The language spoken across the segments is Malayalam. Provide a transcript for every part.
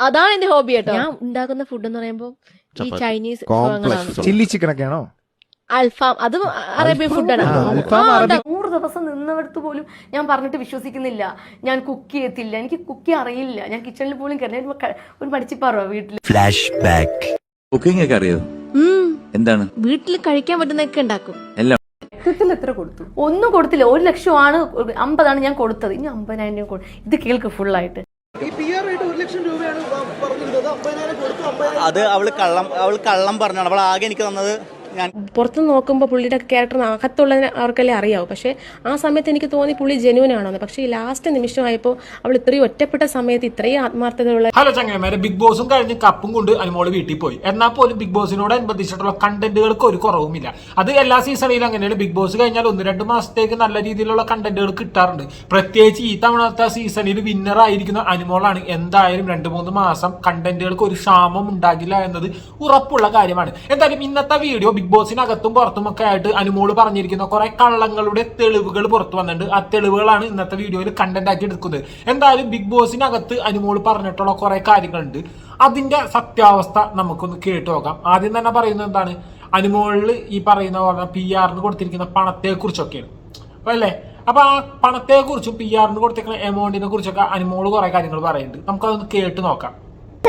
അതാണ് എന്റെ ഹോബി കേട്ടോ. ഞാൻ ഉണ്ടാക്കുന്ന ഫുഡ് എന്ന് പറയുമ്പോൾ ഈ ചൈനീസ് ചില്ലി ചിക്കൻ ഒക്കെയാണോ അൽഫാം? അതും. അറേബ്യൻ ഫുഡാണ് നൂറ് ദിവസം നിന്നവർക്ക് പോലും ഞാൻ പറഞ്ഞിട്ട് വിശ്വസിക്കുന്നില്ല. ഞാൻ കുക്ക് ചെയ്യത്തില്ല. എനിക്ക് കുക്ക് അറിയില്ല. ഞാൻ കിച്ചണിൽ പോലും കയറി ഒരു പഠിച്ചിപ്പാറോ വീട്ടിൽ ഫ്ലാഷ് ബാക്ക് കുക്കിംഗ് ഒക്കെ അറിയോ? എന്താണ്? വീട്ടിൽ കഴിക്കാൻ പറ്റുന്നൊക്കെ ഉണ്ടാക്കും. എല്ലാം. എത്ര കൊടുത്തു? ഒന്നും കൊടുത്തില്ല. ഒരു ലക്ഷമാണ് അമ്പതാണ് ഞാൻ കൊടുത്തത്. ഇനി അമ്പതിനായിരം രൂപ കൊടു- ഇത് കേൾക്ക് ഫുള്ളായിട്ട് അത് അവൾ കള്ളം അവൾ കള്ളം പറഞ്ഞാണ്. അവൾ ആകെ എനിക്ക് തന്നത് ഞാൻ പുറത്ത് നോക്കുമ്പോൾ പുള്ളിയുടെ ക്യാരക്ടർ അകത്തുള്ളതിന് അവർക്കല്ലേ അറിയാവൂ. പക്ഷേ ആ സമയത്ത് എനിക്ക് തോന്നി പുള്ളി ജെനുവൻ ആണോ പക്ഷേ ലാസ്റ്റ് നിമിഷമായപ്പോൾ അവൾ ഇത്രയും ഒറ്റപ്പെട്ട സമയത്ത് ഇത്രയും ആത്മാർത്ഥതയുള്ള ഹലോ ചങ്ങന്മാരെ ബിഗ് ബോസും കഴിഞ്ഞ് കപ്പും കൊണ്ട് അനുമോൾ വീട്ടിൽ പോയി. എന്നാൽ പോലും ബിഗ് ബോസിനോട് അനുബന്ധിച്ചിട്ടുള്ള കണ്ടന്റുകൾക്ക് ഒരു കുറവുമില്ല. അത് എല്ലാ സീസണിലും അങ്ങനെയാണ്. ബിഗ് ബോസ് കഴിഞ്ഞാൽ ഒന്ന് രണ്ട് മാസത്തേക്ക് നല്ല രീതിയിലുള്ള കണ്ടന്റുകൾ കിട്ടാറുണ്ട്. പ്രത്യേകിച്ച് ഈ തവണത്തെ സീസണിൽ വിന്നർ ആയിരിക്കുന്ന അനുമോളാണ്. എന്തായാലും രണ്ട് മൂന്ന് മാസം കണ്ടന്റുകൾക്ക് ഒരു ക്ഷാമം ഉണ്ടാകില്ല എന്നത് ഉറപ്പുള്ള കാര്യമാണ്. എന്തായാലും ഇന്നത്തെ വീഡിയോ ബിഗ് ബോസിനകത്തും പുറത്തും ഒക്കെ ആയിട്ട് അനുമോൾ പറഞ്ഞിരിക്കുന്ന കുറെ കള്ളങ്ങളുടെ തെളിവുകൾ പുറത്തു വന്നിട്ടുണ്ട്. ആ തെളിവുകളാണ് ഇന്നത്തെ വീഡിയോയിൽ കണ്ടന്റ് ആക്കി എടുക്കുന്നത്. എന്തായാലും ബിഗ് ബോസിനകത്ത് അനുമോൾ പറഞ്ഞിട്ടുള്ള കുറെ കാര്യങ്ങളുണ്ട്. അതിന്റെ സത്യാവസ്ഥ നമുക്കൊന്ന് കേട്ടു നോക്കാം. ആദ്യം തന്നെ പറയുന്നത് എന്താണ്? അനുമോളിൽ ഈ പറയുന്ന പോലെ പി ആറിന് കൊടുത്തിരിക്കുന്ന പണത്തെ കുറിച്ചൊക്കെയാണ് അപ്പൊ അല്ലേ? അപ്പൊ ആ പണത്തെ കുറിച്ചും പി ആറിന് കൊടുത്തിരിക്കുന്ന എമൗണ്ടിനെ കുറിച്ചൊക്കെ അനുമോൾ കുറെ കാര്യങ്ങൾ പറയുന്നുണ്ട്. നമുക്കതൊന്ന് കേട്ട് നോക്കാം.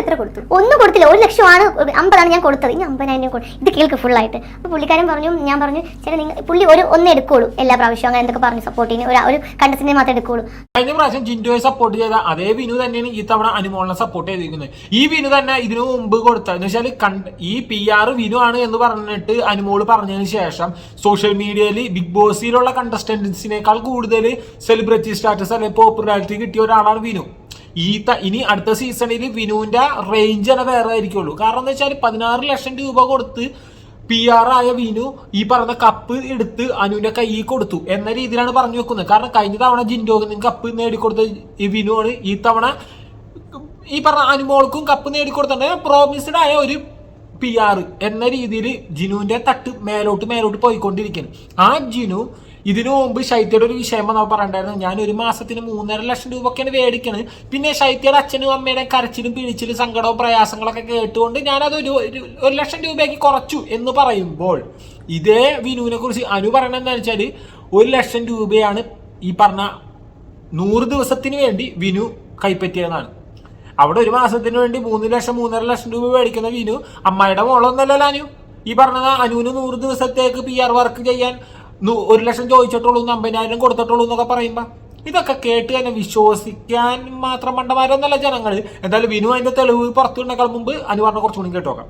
എത്ര കൊടുത്തു? ഒന്നും കൊടുത്തില്ല. ഒരു ലക്ഷമാണ് അമ്പതാണ് ഞാൻ കൊടുത്തത്. ഇനി അമ്പതിനായിരം രൂപ കൊടു- ഇത് കേൾക്ക് ഫുള്ളായിട്ട് അപ്പോൾ പുള്ളിക്കാരൻ പറഞ്ഞു ഞാൻ പറഞ്ഞു ചേട്ടാ നിങ്ങൾ പുള്ളി ഒരു ഒന്ന് എടുക്കുള്ളൂ. എല്ലാ പ്രാവശ്യവും അങ്ങനെ എന്തൊക്കെ പറഞ്ഞു സപ്പോർട്ടിന് ഒരു ഒരു കണ്ടസിനെ മാത്രമേ എടുക്കുള്ളൂ. കഴിഞ്ഞ പ്രാവശ്യം ജിൻഡോയെ സപ്പോർട്ട് ചെയ്ത അതേ വിനു തന്നെയാണ് ഈ തവണ അനുമോളിനെ സപ്പോർട്ട് ചെയ്തിരിക്കുന്നത്. ഈ വിനു തന്നെ ഇതിനു മുമ്പ് കൊടുത്ത എന്ന് വെച്ചാൽ ഈ പി ആർ വിനു ആണ് എന്ന് പറഞ്ഞിട്ട് അനുമോൾ പറഞ്ഞതിന് ശേഷം സോഷ്യൽ മീഡിയയിൽ ബിഗ് ബോസിലുള്ള കണ്ടസ്റ്റന്റ്സിനേക്കാൾ കൂടുതൽ സെലിബ്രിറ്റി സ്റ്റാറ്റസ് അല്ലെങ്കിൽ പോപ്പുലാരിറ്റി കിട്ടിയ ഒരാളാണ് വിനു. ഈ ഇനി അടുത്ത സീസണിൽ വിനുവിന്റെ റേഞ്ച് തന്നെ വേറെ ആയിരിക്കുള്ളൂ. കാരണം എന്താ വെച്ചാൽ പതിനാറ് ലക്ഷം രൂപ കൊടുത്ത് പി ആർ ആയ വിനു ഈ പറഞ്ഞ കപ്പ് എടുത്ത് അനുവിന്റെ കയ്യിൽ കൊടുത്തു എന്ന രീതിയിലാണ് പറഞ്ഞു വെക്കുന്നത്. കാരണം കഴിഞ്ഞ തവണ ജിൻഡോഗിന് കപ്പ് നേടിക്കൊടുത്ത ഈ വിനു ആണ് ഈ തവണ ഈ പറഞ്ഞ അനുമോൾക്കും കപ്പ് നേടിക്കൊടുത്തിട്ടുണ്ട് പ്രോമിസ്ഡ് ആയ ഒരു പി ആർ എന്ന രീതിയിൽ ജിനുവിന്റെ തട്ട് മേലോട്ട് മേലോട്ട് പോയിക്കൊണ്ടിരിക്കുന്നു. ആ ജിനു ഇതിനു മുമ്പ് ശൈത്യയുടെ ഒരു വിഷയം നമ്മൾ പറയണ്ടായിരുന്നു ഞാൻ ഒരു മാസത്തിന് മൂന്നര ലക്ഷം രൂപ ഒക്കെയാണ് മേടിക്കണത്. പിന്നെ ശൈത്യയുടെ അച്ഛനും അമ്മയുടെ കരച്ചിലും പിഴിച്ചിലും സങ്കടവും പ്രയാസങ്ങളൊക്കെ കേട്ടുകൊണ്ട് ഞാനത് ഒരു ഒരു- ലക്ഷം രൂപയ്ക്ക് കുറച്ചു എന്ന് പറയുമ്പോൾ ഇതേ വിനുവിനെ കുറിച്ച് അനു പറയണമെന്ന് വെച്ചാൽ ഒരു ലക്ഷം രൂപയാണ് ഈ പറഞ്ഞ നൂറ് ദിവസത്തിന് വേണ്ടി വിനു കൈപ്പറ്റിയതെന്നാണ് അവിടെ ഒരു മാസത്തിന് വേണ്ടി മൂന്ന് ലക്ഷം മൂന്നര ലക്ഷം രൂപ മേടിക്കുന്ന വിനു അമ്മായിയുടെ മോളൊന്നല്ലല്ലോ അനു. ഈ പറഞ്ഞത് അനുവിന് നൂറ് ദിവസത്തേക്ക് പി ആർ വർക്ക് ചെയ്യാൻ ഒരു ലക്ഷം ചോദിച്ചിട്ടുള്ളൂ അമ്പതിനായിരം കൊടുത്തിട്ടുള്ളൂ എന്നൊക്കെ പറയുമ്പോ ഇതൊക്കെ കേട്ട് തന്നെ വിശ്വസിക്കാൻ മാത്രം മണ്ടന്മാരൊന്നല്ല ജനങ്ങൾ എന്തായാലും വിനു അതിന്റെ തെളിവ് പുറത്തുണ്ടെക്കാൾ മുമ്പ് അനുവാറിനെ കുറച്ചുകൂടി കേട്ടോക്കാം.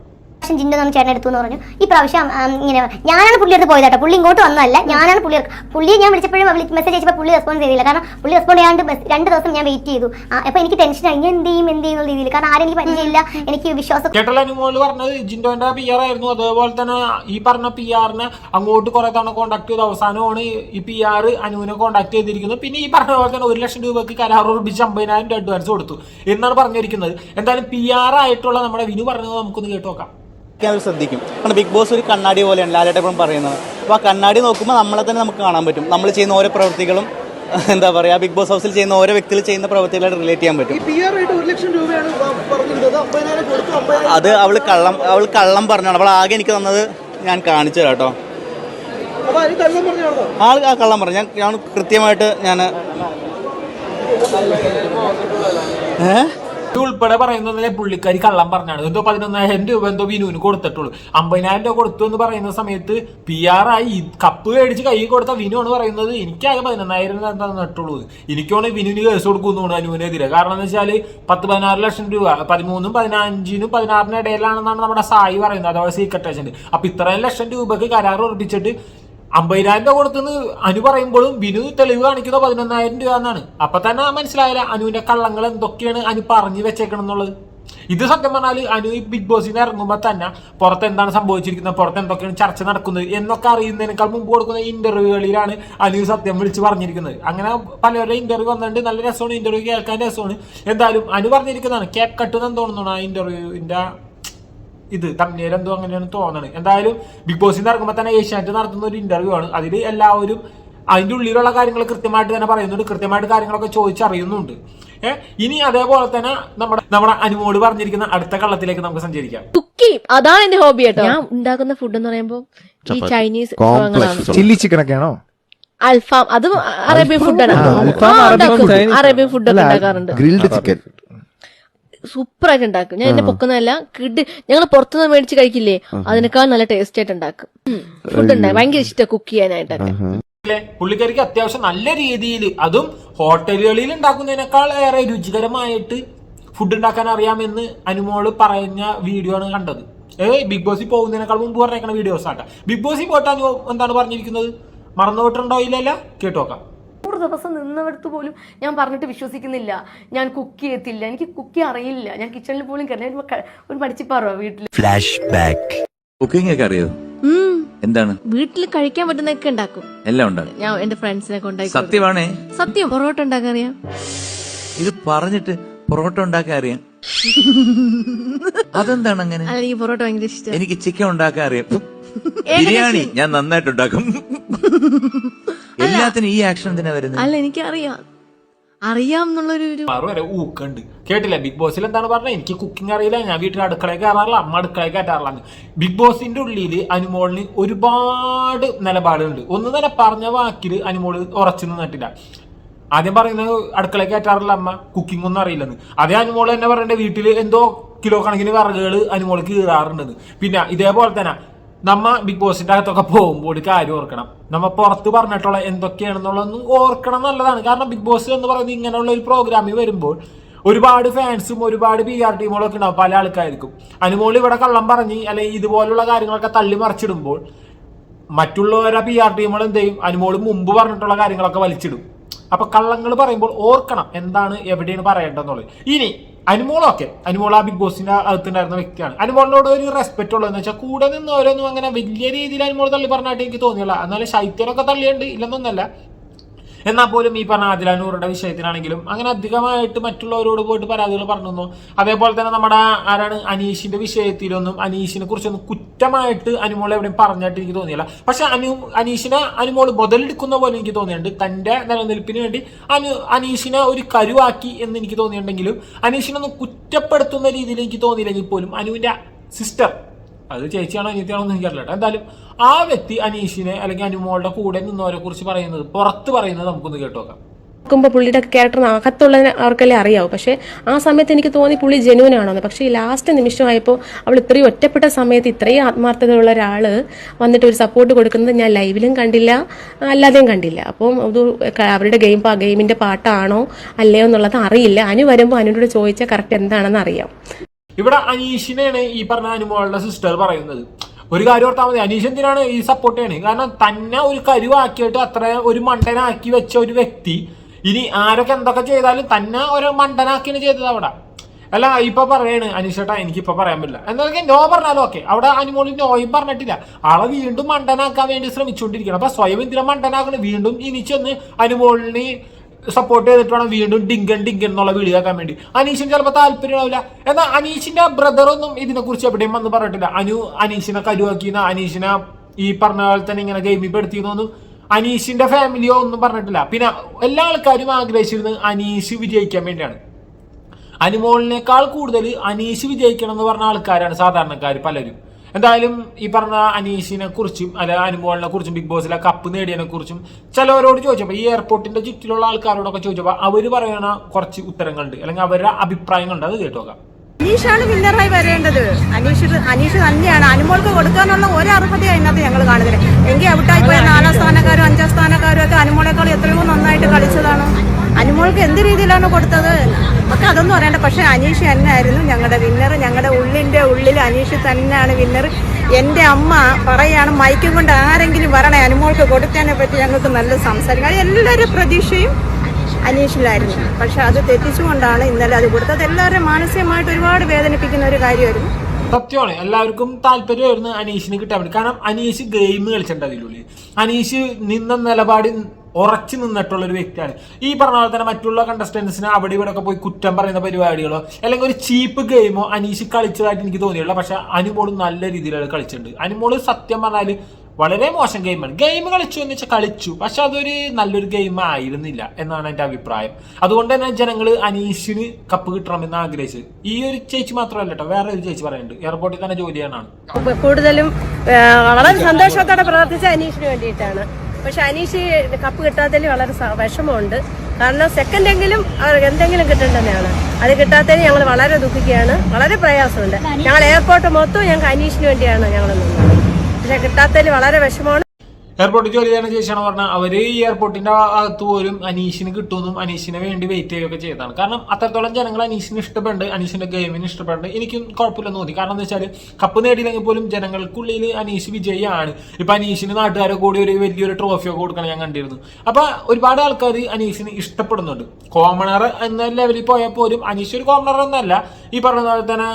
പ്രാവശ്യം ജിന്റെ നമ്മൾ ചേട്ടൻ എടുത്തു എന്ന് പറഞ്ഞു. ഈ പ്രാവശ്യം ഇങ്ങനെ ഞാനാണ് പുള്ളി അടുത്ത് പോയത് കേട്ടോ. പുള്ളി ഇങ്ങോട്ട് വന്നതല്ല ഞാനാണ് പുള്ളി പുള്ളിയെ ഞാൻ വിളിച്ചപ്പോഴും മെസ്സേജ് അയച്ചപ്പോൾ പുള്ളി റെസ്പോൺസ് ചെയ്തില്ല. കാരണം പുള്ളി റെസ്പോണ്ട് ചെയ്യാണ്ട് രണ്ട് ദിവസം ഞാൻ വെയിറ്റ് ചെയ്തു. അപ്പോൾ എനിക്ക് ടെൻഷൻ ആയി. ഞാൻ എന്ത് ചെയ്യും എന്ത് ചെയ്യുന്ന രീതിയിൽ. കാരണം ആരും എനിക്ക് പരിചയമില്ല. എനിക്ക് വിശ്വാസം കേട്ടല്ലോ പറഞ്ഞത്? ജിൻഡോന്റെ പി ആർ ആയിരുന്നു. അതേപോലെ തന്നെ ഈ പറഞ്ഞ പി ആറിനെ അങ്ങോട്ട് കുറെ തവണ കോൺടാക്ട് ചെയ്ത്. അവസാനമാണ് ഈ പി ആർ അനുവിനെ കോൺടാക്ട് ചെയ്തിരിക്കുന്നത്. പിന്നെ ഈ പറഞ്ഞ പോലെ തന്നെ ഒരു ലക്ഷം രൂപയ്ക്ക് കരാർ ഉറപ്പിച്ച് അമ്പതിനായിരം രൂപ അഡ്വാൻസ് കൊടുത്തു എന്നാണ് പറഞ്ഞിരിക്കുന്നത്. എന്തായാലും പി ആർ ആയിട്ടുള്ള നമ്മുടെ വിനു പറഞ്ഞത് നമുക്കൊന്ന് കേട്ട് നോക്കാം. അവർ ശ്രദ്ധിക്കും. കാരണം ബിഗ് ബോസ് ഒരു കണ്ണാടി പോലെയാണ് ലാലേട്ടപ്പം പറയുന്നത്. അപ്പോൾ ആ കണ്ണാടി നോക്കുമ്പോൾ നമ്മളെ തന്നെ നമുക്ക് കാണാൻ പറ്റും. നമ്മൾ ചെയ്യുന്ന ഓരോ പ്രവൃത്തികളും എന്താ പറയുക ബിഗ് ബോസ് ഹൗസിൽ ചെയ്യുന്ന ഓരോ വ്യക്തികൾ ചെയ്യുന്ന പ്രവൃത്തികളായിട്ട് റിലേറ്റ് ചെയ്യാൻ പറ്റും. അത് അവൾ കള്ളം അവൾ കള്ളം പറഞ്ഞാണ് അവൾ ആകെ എനിക്ക് തന്നത് ഞാൻ കാണിച്ചു തരാം കേട്ടോ. ആൾ ആ കള്ളം പറഞ്ഞു. ഞാൻ ഞാൻ കൃത്യമായിട്ട് ഞാൻ ഏഹ് ഇത് ഉൾപ്പെടെ പറയുന്നത് പുള്ളിക്കാരി കള്ളം പറഞ്ഞാണ്. എന്തോ പതിനൊന്നായിരം രൂപ എന്തോ വിനുവിന് കൊടുത്തിട്ടുള്ളൂ. അമ്പതിനായിരം രൂപ കൊടുത്തു എന്ന് പറയുന്ന സമയത്ത് പി ആർ ആയി കപ്പ് മേടിച്ച് കൈ കൊടുത്ത വിനു ആണ് പറയുന്നത്. എനിക്കാകെ പതിനൊന്നായിരം രൂപ തന്നിട്ടുള്ളൂ. എനിക്കാണ് വിനുവിന് കേസ് കൊടുക്കുന്നു അനുവിനെതിരെ. കാരണം എന്ന് വെച്ചാൽ പത്ത് പതിനാറ് ലക്ഷം രൂപ പതിമൂന്നും പതിനഞ്ചിനും പതിനാറിനും ഇടയിലാണെന്നാണ് നമ്മുടെ സായി പറയുന്നത്. അഥവാ സീക്രട്ട് ഏജന്റ് അപ്പൊ ഇത്രയും ലക്ഷം രൂപക്ക് കരാർ ഉറപ്പിച്ചിട്ട് അമ്പതിനായിരം രൂപ കൊടുത്തെന്ന് അനു പറയുമ്പോഴും വിനു തെളിവ് കാണിക്കുന്ന പതിനൊന്നായിരം രൂപ എന്നാണ്. അപ്പൊ തന്നെ മനസ്സിലായില്ല അനുവിന്റെ കള്ളങ്ങൾ എന്തൊക്കെയാണ് അനു പറഞ്ഞു വെച്ചേക്കണം എന്നുള്ളത് ഇത് സത്യം പറഞ്ഞാൽ അനു ഈ ബിഗ് ബോസിൽ നിന്ന് ഇറങ്ങുമ്പോൾ തന്നെ പുറത്ത് എന്താണ് സംഭവിച്ചിരിക്കുന്നത് പുറത്ത് എന്തൊക്കെയാണ് ചർച്ച നടക്കുന്നത് എന്നൊക്കെ അറിയുന്നതിനേക്കാൾ മുമ്പ് കൊടുക്കുന്ന ഇന്റർവ്യൂകളിലാണ് അനു സത്യം വിളിച്ച് പറഞ്ഞിരിക്കുന്നത്. അങ്ങനെ പലരുടെ ഇന്റർവ്യൂ വന്നിട്ടുണ്ട് നല്ല രസമാണ് ഇന്റർവ്യൂ കേൾക്കാൻ രസമാണ്. എന്തായാലും അനു പറഞ്ഞിരിക്കുന്നതാണ് കേക്ക് കട്ടെന്ന് തോന്നുന്നു ആ ഇന്റർവ്യൂവിന്റെ ഇത് തമ്മിൽ എന്തോ അങ്ങനെയാണ് തോന്നുന്നത് എന്തായാലും ബിഗ് ബോസിൽ നടക്കുമ്പോൾ തന്നെ ഏഷ്യാനെറ്റ് നടത്തുന്ന ഒരു ഇന്റർവ്യൂ ആണ്. അതിൽ എല്ലാവരും അതിന്റെ ഉള്ളിലുള്ള കാര്യങ്ങൾ കൃത്യമായിട്ട് തന്നെ പറയുന്നുണ്ട്. കൃത്യമായിട്ട് കാര്യങ്ങളൊക്കെ ചോദിച്ചറിയുന്നുണ്ട്. ഏഹ് ഇനി അതേപോലെ തന്നെ നമ്മുടെ നമ്മുടെ അനുമോട് പറഞ്ഞിരിക്കുന്ന അടുത്ത കള്ളത്തിലേക്ക് നമുക്ക് സഞ്ചരിക്കാം. കുക്കി അതാണ് എന്റെ ഹോബി കേട്ടോ. ഞാൻ ഉണ്ടാക്കുന്ന ഫുഡ് എന്ന് പറയുമ്പോ ഈ ചൈനീസ് വിഭവങ്ങളാണ് ചില്ലി ചിക്കൻ ഒക്കെ ആണോ അൽഫാം അതും അറേബ്യൻ ഫുഡാണ്. അറേബ്യൻ ഫുഡൊക്കെ ഉണ്ടാക്കാറുണ്ട്. ഗ്രിൽഡ് ചിക്കൻ സൂപ്പർ ആയിട്ട് ഉണ്ടാക്കും. ഞാൻ എന്നെ പൊക്കുന്നതല്ല കിഡ് ഞങ്ങൾ പുറത്തുനിന്ന് മേടിച്ച് കഴിക്കില്ലേ അതിനേക്കാൾ നല്ല ടേസ്റ്റ് ആയിട്ട് ഉണ്ടാക്കും. ഫുഡ് ഉണ്ടാക്കും ഭയങ്കര ഇഷ്ടം കുക്ക് ചെയ്യാനായിട്ടൊക്കെ. പുള്ളിക്കാരിക്ക് അത്യാവശ്യം നല്ല രീതിയിൽ അതും ഹോട്ടലുകളിൽ ഉണ്ടാക്കുന്നതിനേക്കാൾ ഏറെ രുചികരമായിട്ട് ഫുഡ് ഉണ്ടാക്കാൻ അറിയാമെന്ന് അനുമോൾ പറഞ്ഞ വീഡിയോ ആണ് കണ്ടത്. ഏ ബിഗ് ബോസിൽ പോകുന്നതിനേക്കാൾ മുമ്പ് പറഞ്ഞേക്കണ വീഡിയോസ് ആട്ടെ. ബിഗ് ബോസിൽ പോയിട്ട് അനു എന്താണ് പറഞ്ഞിരിക്കുന്നത്? മറന്നു പോയിട്ടുണ്ടോ ഇല്ലല്ല കേട്ടോക്കാം നൂറ് ദിവസം നിന്നവർക്ക് പോലും ഞാൻ പറഞ്ഞിട്ട് വിശ്വസിക്കുന്നില്ല. ഞാൻ കുക്ക് ചെയ്യത്തില്ല. എനിക്ക് കുക്ക് അറിയില്ല. ഞാൻ കിച്ചണിൽ പോലും കയറി ഞാൻ ഒരു പഠിച്ചിപ്പാറോ വീട്ടിൽ ഫ്ലാഷ് ബാക്ക് കുക്കിംഗ് ഒക്കെ അറിയോ? എന്താണ്? വീട്ടിൽ കഴിക്കാൻ പറ്റുന്നൊക്കെ ഉണ്ടാക്കും. എല്ലാം ഉണ്ടാകും ഞാൻ എന്റെ ഫ്രണ്ട്സിനെ കൊണ്ടായി സത്യമാണേ. സത്യം. പൊറോട്ട ഉണ്ടാക്കാൻ അറിയാം ഇത് പറഞ്ഞിട്ട് പൊറോട്ട ഉണ്ടാക്കാൻ അറിയാം. അതെന്താണ് അങ്ങനെ? അല്ല എനിക്ക് പൊറോട്ട ഭയങ്കര ഇഷ്ടം. എനിക്ക് ചിക്കൻ ഉണ്ടാക്കാൻ അറിയാം. ബിരിയാണി ഞാൻ നന്നായിട്ട് ഉണ്ടാക്കും. എല്ലാത്തിനും ഈ ആക്ഷൻ എന്തിനാ വരുന്നത്? അല്ല എനിക്ക് അറിയാം അറിയാം എന്നുള്ളൊരു ഒരു മാറു വരെ ഊക്കുണ്ട് കേട്ടില്ല? ബിഗ് ബോസിൽ എന്താണ് പറഞ്ഞത്? എനിക്ക് കുക്കിംഗ് അറിയില്ല. ഞാൻ വീട്ടിൽ അടുക്കളയിൽ കയറാറില്ല. അമ്മ അടുക്കളയിൽ കയറ്റാറില്ല ബിഗ് ബോസിന്റെ ഉള്ളിൽ അനുമോളിന് ഒരുപാട് നിലപാടുണ്ട് ഒന്ന് തന്നെ പറഞ്ഞ വാക്കിൽ അനുമോൾ ഉറച്ചു നിന്നിട്ടില്ല. ആദ്യം പറയുന്നത് അടുക്കളയിൽ കയറ്റാറില്ല അമ്മ. കുക്കിംഗ് ഒന്നും അറിയില്ലെന്ന് അതേ അനുമോൾ തന്നെ പറയേണ്ടത് വീട്ടിൽ എന്തോ കിലോ കണക്കിന് വിറകുകൾ അനുമോൾ കീറാറുണ്ടെന്ന്. പിന്നെ ഇതേപോലെ തന്നെ നമ്മ ബിഗ് ബോസിന്റെ അകത്തൊക്കെ പോകുമ്പോൾ ഒരു കാര്യം ഓർക്കണം. നമ്മ പുറത്ത് പറഞ്ഞിട്ടുള്ള എന്തൊക്കെയാണെന്നുള്ളതൊന്നും ഓർക്കണം നല്ലതാണ്. കാരണം ബിഗ് ബോസ് എന്ന് പറയുന്നത് ഇങ്ങനെയുള്ള ഒരു പ്രോഗ്രാമിൽ വരുമ്പോൾ ഒരുപാട് ഫാൻസും ഒരുപാട് പി ആർ ടീമുകളും ഒക്കെ ഉണ്ടാവും. പല ആൾക്കാർക്കും. അനുമോൾ ഇവിടെ കള്ളം പറഞ്ഞ് അല്ലെങ്കിൽ ഇതുപോലുള്ള കാര്യങ്ങളൊക്കെ തള്ളി മറിച്ചിടുമ്പോൾ മറ്റുള്ളവരെ പി ആർ ടീമുകൾ എന്ത് ചെയ്യും? അനുമോൾ മുമ്പ് പറഞ്ഞിട്ടുള്ള കാര്യങ്ങളൊക്കെ വലിച്ചിടും. അപ്പൊ കള്ളങ്ങൾ പറയുമ്പോൾ ഓർക്കണം എന്താണ് എവിടെയാണ് പറയേണ്ടതെന്നുള്ളത്. ഇനി അനുമോളൊക്കെ. അനുമോൾ ആ ബിഗ് ബോസിന്റെ അകത്തുണ്ടായിരുന്ന വ്യക്തിയാണ്. അനുമോളിനോട് ഒരു റെസ്പെക്ട് ഉള്ളതെന്ന് വെച്ചാൽ കൂടെ നിന്ന് ഓരോന്നും അങ്ങനെ വലിയ രീതിയിൽ അനുമോൾ തള്ളി പറഞ്ഞായിട്ട് എനിക്ക് തോന്നിയില്ല. എന്നാലും ശൈത്യനൊക്കെ തള്ളിയുണ്ട് ഇല്ലെന്നൊന്നല്ല. എന്നാൽ പോലും ഈ പറഞ്ഞ ആദിലാനൂറുടെ വിഷയത്തിനാണെങ്കിലും അങ്ങനെ അധികമായിട്ട് മറ്റുള്ളവരോട് പോയിട്ട് പരാതികൾ പറഞ്ഞു അതേപോലെ തന്നെ നമ്മുടെ ആരാണ് അനീഷിന്റെ വിഷയത്തിലൊന്നും അനീഷിനെ കുറിച്ചൊന്നും കുറ്റമായിട്ട് അനുമോൾ എവിടെയും പറഞ്ഞായിട്ട് എനിക്ക് തോന്നിയില്ല. പക്ഷെ അനു അനീഷിനെ അനുമോൾ മുതലെടുക്കുന്ന പോലെ എനിക്ക് തോന്നിയിട്ടുണ്ട്. തന്റെ നിലനിൽപ്പിന് വേണ്ടി അനു അനീഷിനെ ഒരു കരുവാക്കി എന്ന് എനിക്ക് തോന്നിയിട്ടുണ്ടെങ്കിലും അനീഷിനൊന്നും കുറ്റപ്പെടുത്തുന്ന രീതിയിൽ എനിക്ക് തോന്നിയില്ലെങ്കിൽ പോലും അനുവിന്റെ സിസ്റ്റർ അത് ചേച്ചിയാണോ അനിയത്തിയാണോ എന്ന് എനിക്കറിയില്ല കേട്ടോ. എന്തായാലും ആ വ്യക്തി അനീഷിനെ അല്ലെങ്കിൽ അനുമോളുടെ കൂടെ നിന്നവരെ കുറിച്ച് പറയുന്നത് പുറത്ത് പറയുന്നത് നമുക്കൊന്ന് കേട്ടോക്കാം. നോക്കുമ്പോൾ പുള്ളിയുടെ ക്യാരക്ടർ അകത്തുള്ളതിന് അവർക്കല്ലേ അറിയാവൂ. പക്ഷേ ആ സമയത്ത് എനിക്ക് തോന്നി പുള്ളി ജെനുവൻ ആണോന്ന് പക്ഷേ ഈ ലാസ്റ്റ് നിമിഷമായപ്പോൾ അവൾ ഇത്രയും ഒറ്റപ്പെട്ട സമയത്ത് ഇത്രയും ആത്മാർത്ഥതയുള്ള ഒരാൾ വന്നിട്ട് ഒരു സപ്പോർട്ട് കൊടുക്കുന്നത് ഞാൻ ലൈവിലും കണ്ടില്ല അല്ലാതെയും കണ്ടില്ല. അപ്പം അത് അവരുടെ ഗെയിം ഗെയിമിന്റെ പാട്ടാണോ അല്ലയോ എന്നുള്ളത് അറിയില്ല. അനു വരുമ്പോൾ അനുവിനോട് ചോദിച്ചാൽ കറക്റ്റ് എന്താണെന്ന് അറിയാം. ഇവിടെ അനീഷിനെയാണ് ഈ പറഞ്ഞ അനുമോളുടെ സിസ്റ്റർ പറയുന്നത്. ഒരു കാര്യം ഓർത്താൽ മതി അനീഷ് എന്തിനാണ് ഈ സപ്പോർട്ട് ചെയ്യണത് കാരണം തന്നെ ഒരു കരുവാക്കിയിട്ട് അത്ര ഒരു മണ്ടനാക്കി വെച്ച ഒരു വ്യക്തി ഇനി ആരൊക്കെ എന്തൊക്കെ ചെയ്താലും തന്നെ ഒരു മണ്ടനാക്കിയാണ് ചെയ്തത് അവിടെ. അല്ല ഇപ്പൊ പറയാണ് അനീഷേട്ടാ എനിക്ക് ഇപ്പൊ പറയാൻ പറ്റില്ല. എന്നൊക്കെ നോ പറഞ്ഞാലും ഓക്കെ അവിടെ അനുമോളി നോയും പറഞ്ഞിട്ടില്ല. അവളെ വീണ്ടും മണ്ടനാക്കാൻ വേണ്ടി ശ്രമിച്ചുകൊണ്ടിരിക്കണം അപ്പൊ സ്വയം എന്തിനാ മണ്ടനാക്കണം? വീണ്ടും ഇനി ചെന്ന് അനുമോളിന് സപ്പോർട്ട് ചെയ്തിട്ട് വേണം വീണ്ടും ഡിങ്കൻ ഡിങ്കൻ എന്നുള്ള വീടിയാക്കാൻ വേണ്ടി. അനീഷിന് ചിലപ്പോൾ താല്പര്യം ഉണ്ടാവില്ല. എന്നാൽ അനീഷിന്റെ ബ്രദറൊന്നും ഇതിനെ കുറിച്ച് എവിടെയും വന്ന് പറഞ്ഞിട്ടില്ല. അനു അനീഷിനെ കരുവാക്കിയെന്ന അനീഷിനെ ഈ പറഞ്ഞ പോലെ തന്നെ ഇങ്ങനെ ഗെയിമിൽ പെടുത്തിയെന്നൊന്നും അനീഷിന്റെ ഫാമിലിയോ ഒന്നും പറഞ്ഞിട്ടില്ല. പിന്നെ എല്ലാ ആൾക്കാരും ആഗ്രഹിച്ചിരുന്നത് അനീഷ് വിജയിക്കാൻ വേണ്ടിയാണ്. അനുമോളിനേക്കാൾ കൂടുതൽ അനീഷ് വിജയിക്കണം എന്ന് പറഞ്ഞ ആൾക്കാരാണ് സാധാരണക്കാർ പലരും. എന്തായാലും ഈ പറഞ്ഞ അനീഷിനെ കുറിച്ചും അല്ല അനുമോളിനെ കുറിച്ചും ബിഗ് ബോസിലെ കപ്പ് നേടിയതിനെ കുറിച്ചും ചിലവരോട് ചോദിച്ചപ്പോൾ ഈ എയർപോർട്ടിന്റെ ചുറ്റിലുള്ള ആൾക്കാരോടൊക്കെ ചോദിച്ചപ്പോൾ അവർ പറയുന്ന കുറച്ച് ഉത്തരങ്ങളുണ്ട്. അല്ലെങ്കിൽ അവരുടെ അഭിപ്രായങ്ങളുണ്ട്. അത് കേട്ടോക്കാം അനീഷാണ് വിന്നറായി വരേണ്ടത്. അനീഷ് അനീഷ് തന്നെയാണ്. അനുമോൾക്ക് കൊടുക്കാനുള്ള ഒരു അർഹതയും അതിനകത്ത് ഞങ്ങൾ കാണുന്നില്ല എങ്കിൽ ഔട്ടായി പോയ നാലാം സ്ഥാനക്കാരും അഞ്ചാം സ്ഥാനക്കാരും ഒക്കെ അനുമോളെക്കാൾ എത്രയോ നന്നായിട്ട് കളിച്ചതാണ്. അനുമോൾക്ക് എന്ത് രീതിയിലാണ് കൊടുത്തത്? ഒക്കെ അതൊന്നും അറിയണ്ട. പക്ഷേ അനീഷ് തന്നെയായിരുന്നു ഞങ്ങളുടെ വിന്നർ ഞങ്ങളുടെ ഉള്ളിന്റെ ഉള്ളിൽ അനീഷ് തന്നെയാണ് വിന്നർ എന്റെ അമ്മ പറയാണ് മൈക്കും കൊണ്ട് ആരെങ്കിലും വരണേ അനുമോൾക്ക് കൊടുത്തതിനെ പറ്റി ഞങ്ങൾക്ക് നല്ല സംസാരിക്കാം എല്ലാവരും പ്രതീക്ഷയും അനീഷിലായിരുന്നു. പക്ഷെ അത് തെറ്റിച്ചുകൊണ്ടാണ് ഇന്നലെ അത് കൊടുത്തത്. എല്ലാവരും മാനസികമായിട്ട് ഒരുപാട് വേദനിപ്പിക്കുന്ന ഒരു കാര്യമായിരുന്നു. സത്യമാണ്. എല്ലാവർക്കും താല്പര്യമായിരുന്നു അനീഷിന് കിട്ടാൻ വേണ്ടി. കാരണം അനീഷ് ഗെയിം കളിച്ചിട്ടുണ്ട് അതിലുള്ളിൽ അനീഷ് നിന്ന നിലപാടിൽ ഉറച്ചു നിന്നിട്ടുള്ള ഒരു വ്യക്തിയാണ്. ഈ പറഞ്ഞ പോലെ തന്നെ മറ്റുള്ള കണ്ടസ്റ്റൻസിന് അവിടെ ഇവിടെ ഒക്കെ പോയി കുറ്റം പറയുന്ന പരിപാടികളോ അല്ലെങ്കിൽ ഒരു ചീപ്പ് ഗെയിമോ അനീഷ് കളിച്ചതായിട്ട് എനിക്ക് തോന്നിയില്ല പക്ഷെ അനുമോൾ നല്ല രീതിയിലാണ് കളിച്ചിട്ടുണ്ട്. അനുമോൾ സത്യം പറഞ്ഞാൽ വളരെ മോശം ഗെയിമാണ് ഗെയിം കളിച്ചു എന്ന് വെച്ചാൽ കളിച്ചു. പക്ഷെ അതൊരു നല്ലൊരു ഗെയിം ആയിരുന്നില്ല എന്നാണ് എന്റെ അഭിപ്രായം. അതുകൊണ്ട് തന്നെ ജനങ്ങൾ അനീഷിന് കപ്പ് കിട്ടണമെന്ന് ആഗ്രഹിച്ചത്. ഈ ഒരു ചേച്ചി മാത്രമല്ല കേട്ടോ വേറെ ഒരു ചേച്ചി പറയുന്നുണ്ട്. എയർപോർട്ടിൽ തന്നെ ജോലി ചെയ്യാനാണ് കൂടുതലും വളരെ സന്തോഷത്തോടെ പ്രവർത്തിച്ച അനീഷിന് വേണ്ടിയിട്ടാണ്. പക്ഷെ അനീഷ് കപ്പ് കിട്ടാത്തതിൽ വളരെ വിഷമമുണ്ട്. കാരണം സെക്കൻഡ് എങ്കിലും അവർക്ക് എന്തെങ്കിലും കിട്ടേണ്ടതാണ് അത് കിട്ടാത്തതിന് ഞങ്ങൾ വളരെ ദുഃഖിക്കുകയാണ്. വളരെ പ്രയാസമുണ്ട്. ഞങ്ങൾ എയർപോർട്ട് മൊത്തം ഞങ്ങൾക്ക് അനീഷിന് വേണ്ടിയാണ് ഞങ്ങൾ നിന്നത്. പക്ഷെ കിട്ടാത്തതിൽ വളരെ വിഷമമാണ് എയർപോർട്ടിൽ ജോലി ചെയ്യുന്ന ചേച്ചിയാണ് പറഞ്ഞാൽ അവർ ഈ എയർപോർട്ടിന്റെ അകത്ത് പോലും അനീഷിന് കിട്ടുമെന്നും അനീഷിനെ വേണ്ടി വെയിറ്റ് ചെയ്യുകയൊക്കെ ചെയ്തതാണ്. കാരണം അത്രത്തോളം ജനങ്ങൾ അനീഷിന് ഇഷ്ടപ്പെടുന്നുണ്ട് അനീഷിന്റെ ഗെയിമിന് ഇഷ്ടപ്പെടുന്നുണ്ട്. എനിക്കും കുഴപ്പമില്ലെന്ന് തോന്നി. കാരണം എന്താ വെച്ചാൽ കപ്പ് നേടിയില്ലെങ്കിൽ പോലും ജനങ്ങൾക്കുള്ളിൽ അനീഷ് വിജയമാണ് ഇപ്പൊ അനീഷിന് നാട്ടുകാരെ കൂടി ഒരു വലിയൊരു ട്രോഫിയൊക്കെ കൊടുക്കണം ഞാൻ കണ്ടിരുന്നു. അപ്പൊ ഒരുപാട് ആൾക്കാർ അനീഷിന് ഇഷ്ടപ്പെടുന്നുണ്ട്. കോമണർ എന്ന ലെവലിൽ പോയാൽ പോലും അനീഷ് ഒരു കോമണർ എന്നല്ല. ഈ പറഞ്ഞ പോലെ തന്നെ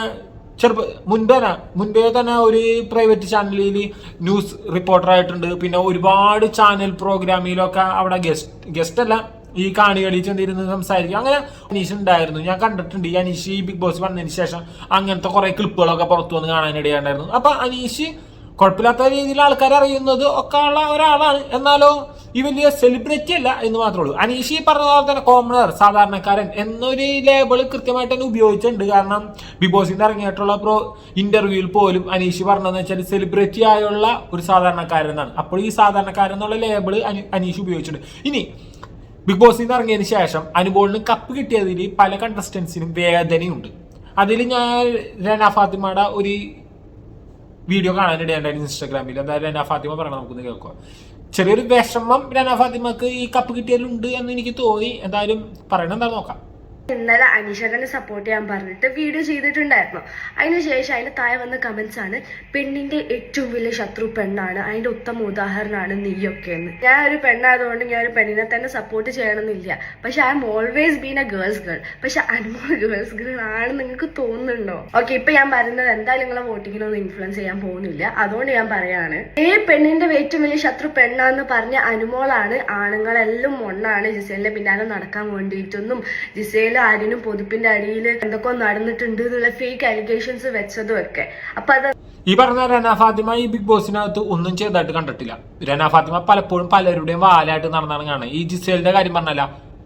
ചെറുപ്പ മുൻപേ മുൻപേ തന്നെ ഒരു പ്രൈവറ്റ് ചാനലിൽ ന്യൂസ് റിപ്പോർട്ടർ ആയിട്ടുണ്ട്. പിന്നെ ഒരുപാട് ചാനൽ പ്രോഗ്രാമിലൊക്കെ അവിടെ ഗസ്റ്റ് ഗസ്റ്റ് അല്ല ഈ കാണി ചെന്നിരുന്ന് സംസാരിക്കും. അങ്ങനെ അനീഷ് ഉണ്ടായിരുന്നു. ഞാൻ കണ്ടിട്ടുണ്ട് ഈ അനീഷ് ഈ ബിഗ് ബോസ് വന്നതിന് ശേഷം അങ്ങനത്തെ കുറെ ക്ലിപ്പുകളൊക്കെ പുറത്തു വന്ന് കാണാനിടയുണ്ടായിരുന്നു. അപ്പൊ അനീഷ് കുഴപ്പമില്ലാത്ത രീതിയിൽ ആൾക്കാർ അറിയുന്നത് ഒക്കെ ഉള്ള ഒരാളാണ്. എന്നാലോ ഈ വലിയ സെലിബ്രിറ്റി അല്ല എന്ന് മാത്രമേ ഉള്ളൂ. അനീഷ് പറഞ്ഞ പോലെ തന്നെ കോമണർ സാധാരണക്കാരൻ എന്നൊരു ലേബിൾ കൃത്യമായിട്ട് തന്നെ ഉപയോഗിച്ചിട്ടുണ്ട്. കാരണം ബിഗ് ബോസിന്റെ ഇറങ്ങിയിട്ടുള്ള പ്രോ ഇന്റർവ്യൂവിൽ പോലും അനീഷി പറഞ്ഞതെന്ന് വെച്ചാൽ സെലിബ്രിറ്റി ആയുള്ള ഒരു സാധാരണക്കാരൻ എന്നാണ്. അപ്പോൾ ഈ സാധാരണക്കാരൻ എന്നുള്ള ലേബിൾ അനീഷ് ഉപയോഗിച്ചിട്ടുണ്ട്. ഇനി ബിഗ് ബോസിൽ നിന്ന് ഇറങ്ങിയതിന് ശേഷം അനുബോളിന് കപ്പ് കിട്ടിയതിൽ പല കണ്ടസ്റ്റൻസിനും വേദനയുണ്ട്. അതിൽ ഞാൻ രന ഫാത്തിമയുടെ ഒരു വീഡിയോ കാണാൻ ഇടയുണ്ടായിരുന്നു ഇൻസ്റ്റാഗ്രാമിൽ എന്തായാലും രന ഫാത്തിമ പറയണം നമുക്കൊന്ന് കേൾക്കുക ചെറിയൊരു വിഷമം രന ഫാത്തിമക്ക് ഈ കപ്പ് കിട്ടിയാലുണ്ട് എന്ന് എനിക്ക് തോന്നി. എന്തായാലും പറയണം എന്താ നോക്കാം. ഇന്നലെ അനീഷകനെ സപ്പോർട്ട് ചെയ്യാൻ പറഞ്ഞിട്ട് വീഡിയോ ചെയ്തിട്ടുണ്ടായിരുന്നു. അതിനുശേഷം അതിന് താഴെ വന്ന കമന്റ്സ് ആണ് പെണ്ണിന്റെ ഏറ്റവും വലിയ ശത്രു പെണ്ണാണ് അതിന്റെ ഉത്തമ ഉദാഹരണമാണ് നീയൊക്കെ എന്ന് ഞാൻ ഒരു പെണ്ണായതുകൊണ്ട് ഞാൻ ഒരു പെണ്ണിനെ തന്നെ സപ്പോർട്ട് ചെയ്യണമെന്നില്ല. പക്ഷെ I'm always been a girls girl പക്ഷെ അനുമോൾ ഗേൾസ് ഗേൾ ആണ് നിങ്ങൾക്ക് തോന്നുന്നുണ്ടോ? ഓക്കെ ഇപ്പൊ ഞാൻ പറയുന്നത് എന്തായാലും നിങ്ങളെ വോട്ടിങ്ങിനൊന്നും ഇൻഫ്ലുവൻസ് ചെയ്യാൻ പോകുന്നില്ല. അതുകൊണ്ട് ഞാൻ പറയാണ് ഏ പെണ്ണിന്റെ ഏറ്റവും വലിയ ശത്രു പെണ്ണാന്ന് പറഞ്ഞ അനുമോളാണ് ആണുങ്ങളെല്ലാം മൊണ്ണാണ് ജിസേലിന്റെ പിന്നാലെ നടക്കാൻ വേണ്ടിയിട്ടൊന്നും ജിസേൽ ആരിനും പൊതുപ്പിന്റെ അടിയിൽ എന്തൊക്കെ നടന്നിട്ടുണ്ട് എന്നുള്ള ഫേക്ക് അലിഗേഷൻസ് വെച്ചതും ഒക്കെ അപ്പൊ അത് ഈ പറഞ്ഞ രന ഫാത്തിമ ഈ ബിഗ് ബോസിനകത്ത് ഒന്നും ചെയ്തതായിട്ട് കണ്ടിട്ടില്ല. രന ഫാത്തിമ പലപ്പോഴും പലരുടെയും വാലായിട്ട് നടന്നാണ് കാണുന്നത്. ഈ ജിസേലിന്റെ കാര്യം പറഞ്ഞല്ല.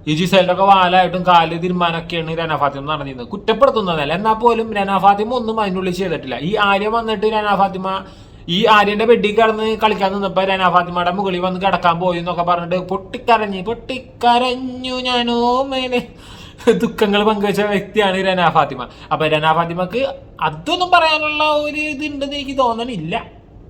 ഈ ജിസേലിന്റെ ഒക്കെ വാലായിട്ടും കാൽ തീരുമാനമൊക്കെയാണ് രന ഫാത്തിമ നടന്നിരുന്നത്. കുറ്റപ്പെടുത്തുന്നതല്ല. എന്നാൽ പോലും രന ഫാത്തിമ ഒന്നും അതിനുള്ളിൽ ചെയ്തിട്ടില്ല. ഈ ആര്യ വന്നിട്ട് രന ഫാത്തിമ ഈ ആര്യന്റെ ബെഡിൽ കിടന്ന് കളിക്കാൻ നിന്നപ്പോ രന ഫാത്തിമയുടെ മുകളിൽ വന്ന് കിടക്കാൻ പോയി എന്നൊക്കെ പറഞ്ഞിട്ട് പൊട്ടിക്കരഞ്ഞ് പൊട്ടിക്കരഞ്ഞു ഞാനോ മേനെ. ദുഃഖങ്ങൾ പങ്കുവച്ച വ്യക്തിയാണ് രന ഫാത്തിമ. അപ്പൊ രന ഫാത്തിമക്ക് അതൊന്നും പറയാനുള്ള ഒരു ഇത് ഉണ്ടെന്ന് എനിക്ക് തോന്നണില്ല.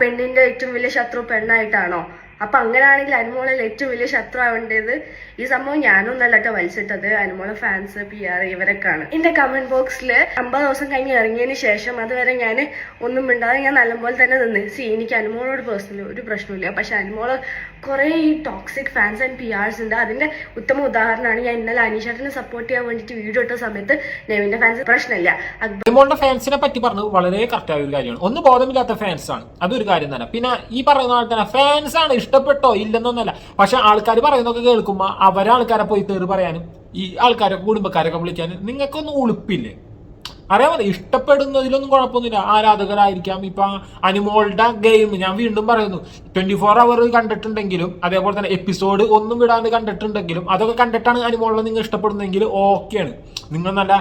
പെണ്ണിന്റെ ഏറ്റവും വലിയ ശത്രു പെണ്ണായിട്ടാണോ? അപ്പൊ അങ്ങനെയാണെങ്കിൽ അനുമോളിൽ ഏറ്റവും വലിയ ശത്രു ആവേണ്ടത് ഈ സംഭവം ഞാനൊന്നല്ല കേട്ടോ വലിച്ചിട്ടത്. അനുമോളെ ഫാൻസ് പി ആർ ഇവരൊക്കെയാണ്. എന്റെ കമന്റ് ബോക്സിൽ അമ്പത് ദിവസം കഴിഞ്ഞ് ഇറങ്ങിയതിന് ശേഷം അതുവരെ ഞാൻ ഒന്നും മിണ്ടാതെ ഞാൻ നല്ലപോലെ തന്നെ നിന്ന്. സി എനിക്ക് അനുമോളോട് പേഴ്സണലി ഒരു പ്രശ്നമില്ല പക്ഷെ അനുമോൾ കുറെ ഈ toxic fans and P Rs ഉണ്ട്. അതിന്റെ ഉത്തമ ഉദാഹരണമാണ് ഞാൻ ഇന്നലെ അനീഷേട്ടനെ സപ്പോർട്ട് ചെയ്യാൻ വേണ്ടിട്ട് വീഡിയോ ഇട്ട സമയത്ത് നെവിന്റെ ഫാൻസ് പ്രശ്നമില്ല. അക്ബർ ഫാൻസിനെ പറ്റി പറഞ്ഞത് വളരെ കറക്റ്റായ ഒരു കാര്യമാണ്. ഒന്ന് ബോധമില്ലാത്ത ഫാൻസ് ആണ്. അതൊരു കാര്യം തന്നെ. പിന്നെ ഈ പറയുന്ന പോലെ തന്നെ ഫാൻസ് ആണ്. ഇഷ്ടപ്പെട്ടോ? ഇല്ലെന്നൊന്നല്ല പക്ഷെ ആൾക്കാർ പറയുന്നതൊക്കെ കേൾക്കുമ്പോൾ അവരെ ആൾക്കാരെ പോയി തേറി പറയാനും ഈ ആൾക്കാരെ കുടുംബക്കാരൊക്കെ വിളിക്കാനും നിങ്ങൾക്കൊന്നും ഉളുപ്പില്ലേ? അറിയാമല്ലോ ഇഷ്ടപ്പെടുന്നതിലൊന്നും കുഴപ്പമൊന്നുമില്ല. ആരാധകരായിരിക്കാം. ഇപ്പൊ അനുമോളുടെ ഗെയിം ഞാൻ വീണ്ടും പറയുന്നു. ട്വന്റി ഫോർ അവർ കണ്ടിട്ടുണ്ടെങ്കിലും അതേപോലെ തന്നെ എപ്പിസോഡ് ഒന്നും വിടാണ്ട് കണ്ടിട്ടുണ്ടെങ്കിലും അതൊക്കെ കണ്ടിട്ടാണ് അനിമോളിനെ നിങ്ങൾ ഇഷ്ടപ്പെടുന്നതെങ്കിൽ ഓക്കെയാണ് നിങ്ങൾ നല്ല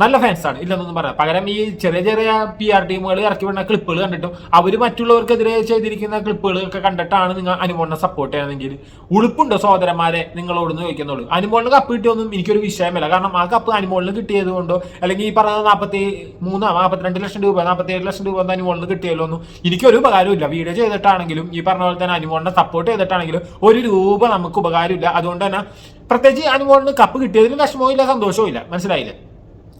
നല്ല ഫാൻസാണ് ഇല്ലെന്നൊന്നും പറയാം. പകരം ഈ ചെറിയ ചെറിയ പി ആർ ടീമുകൾ ഇറക്കി വിടുന്ന ക്ലിപ്പുകൾ കണ്ടിട്ടും അവർ മറ്റുള്ളവർക്കെതിരെ ചെയ്തിരിക്കുന്ന ക്ലിപ്പുകൾ ഒക്കെ കണ്ടിട്ടാണ് നിങ്ങൾ അനുമോളിനെ സപ്പോർട്ട് ചെയ്യണമെങ്കിൽ. ഉളുപ്പുണ്ടോ സഹോദരന്മാരെ? നിങ്ങളോടൊന്ന് ചോദിക്കുന്നുള്ളൂ. അനുമോളിന് കപ്പ് കിട്ടിയൊന്നും എനിക്കൊരു വിഷയമല്ല. കാരണം ആ കപ്പ് അനുമോളിന് കിട്ടിയത് കൊണ്ടോ അല്ലെങ്കിൽ ഈ പറഞ്ഞ നാൽപ്പത്തി മൂന്ന് നാൽപ്പത്തിരണ്ട് ലക്ഷം രൂപ നാൽപ്പത്തി ഏഴ് ലക്ഷം രൂപ ഒന്നും അനുമോളിന് കിട്ടിയല്ലോ ഒന്നും എനിക്കൊരു ഉപകാരമില്ല വീഡിയോ ചെയ്തിട്ടാണെങ്കിലും ഈ പറഞ്ഞ പോലെ തന്നെ അനുമോളിനെ സപ്പോർട്ട് ചെയ്തിട്ടാണെങ്കിലും ഒരു രൂപ നമുക്ക് ഉപകാരമില്ല. അതുകൊണ്ട് തന്നെ പ്രത്യേകിച്ച് അനുമോളിന് കപ്പ് കിട്ടിയതിന് വിഷമവും ഇല്ല സന്തോഷവും ഇല്ല മനസ്സിലായില്ലേ?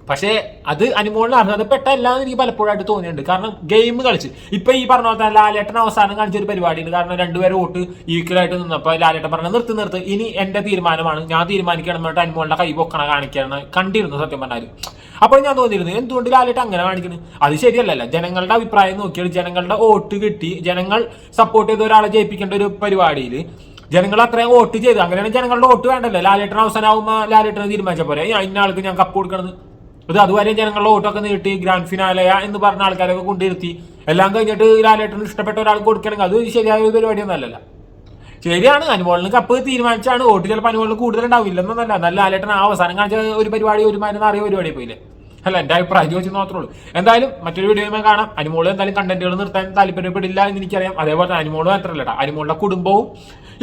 പക്ഷേ അത് അനുമോളിന് അർഹതപ്പെട്ടല്ല എന്ന് എനിക്ക് പലപ്പോഴായിട്ട് തോന്നിയിട്ടുണ്ട്. കാരണം ഗെയിം കളിച്ച്. ഇപ്പൊ ഈ പറഞ്ഞ പോലെ തന്നെ ലാലേട്ടൻ അവസാനം കാണിച്ച ഒരു പരിപാടിയുണ്ട്. കാരണം രണ്ടുപേരും വോട്ട് ഈക്വൽ ആയിട്ട് നിന്നപ്പോൾ ലാലേട്ടൻ പറഞ്ഞ നിർത്തി നിർത്ത്. ഇനി എന്റെ തീരുമാനമാണ്. ഞാൻ തീരുമാനിക്കണം എന്നിട്ട് അനുമോളിന്റെ കൈ പൊക്കണ കാണിക്കണം. കണ്ടിരുന്നു സത്യം പറഞ്ഞാൽ അപ്പോൾ ഞാൻ തോന്നിയിരുന്നു എന്തുകൊണ്ട് ലാലേട്ടൻ അങ്ങനെ കാണിക്കുന്നത് അത് ശരിയല്ലല്ലോ. ജനങ്ങളുടെ അഭിപ്രായം നോക്കിയാൽ ജനങ്ങളുടെ വോട്ട് കിട്ടി. ജനങ്ങൾ സപ്പോർട്ട് ചെയ്ത ഒരാളെ ജയിപ്പിക്കേണ്ട ഒരു പരിപാടിയിൽ ജനങ്ങൾ അത്രയും വോട്ട് ചെയ്ത്. അങ്ങനെയാണ് ജനങ്ങളുടെ വോട്ട് വേണ്ടല്ലോ. ലാലേട്ടൻ അവസാനമാകുമ്പോൾ ലാലേട്ടനെ തീരുമാനിച്ച പോലെ "ഞാൻ ഇന്ന ആൾക്ക് ഞാൻ കപ്പ് കൊടുക്കണത്. ഇത് അതുവരെ ജനങ്ങളുടെ വോട്ടൊക്കെ നീട്ടി ഗ്രാൻഡ് ഫിനാലയ എന്ന് പറഞ്ഞ ആൾക്കാരൊക്കെ കൊണ്ടിരുത്തി എല്ലാം കഴിഞ്ഞിട്ട് ലാലേട്ടന് ഇഷ്ടപ്പെട്ട ഒരാൾക്ക് കൊടുക്കണമെങ്കിൽ അത് ശരിയായ ഒരു പരിപാടിയൊന്നും അല്ലല്ല. ശരിയാണ് അനുമോളിന് കപ്പ് തീരുമാനിച്ചാണ്. വോട്ട് ചിലപ്പോൾ അനുമോളിന് കൂടുതൽ ഉണ്ടാവില്ലെന്നല്ല നല്ല ലാലേട്ടൻ അവസാനം കാണിച്ച ഒരു പരിപാടി ഒരു മരുന്ന് അറിയ പരിപാടി പോയില്ലേ? അല്ല എന്റെ അഭിപ്രായം ചോദിച്ചു മാത്രമേ ഉള്ളൂ. എന്തായാലും മറ്റൊരു വീഡിയോയുമായി കാണാം. അനുമോൾ എന്തായാലും കണ്ടന്റുകൾ നിർത്താൻ താല്പര്യപ്പെടില്ല എന്ന് എനിക്കറിയാം. അതേപോലെ തന്നെ അനുമോൾ മാത്രമല്ല അനുമോളുടെ കുടുംബവും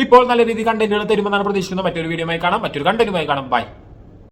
ഇപ്പോൾ നല്ല രീതിയിൽ കണ്ടന്റുകൾ തരുമെന്നാണ് പ്രതീക്ഷിക്കുന്നത്. മറ്റൊരു വീഡിയോയുമായി കാണാം. മറ്റൊരു കണ്ടന്റുമായി കാണാം. ബൈ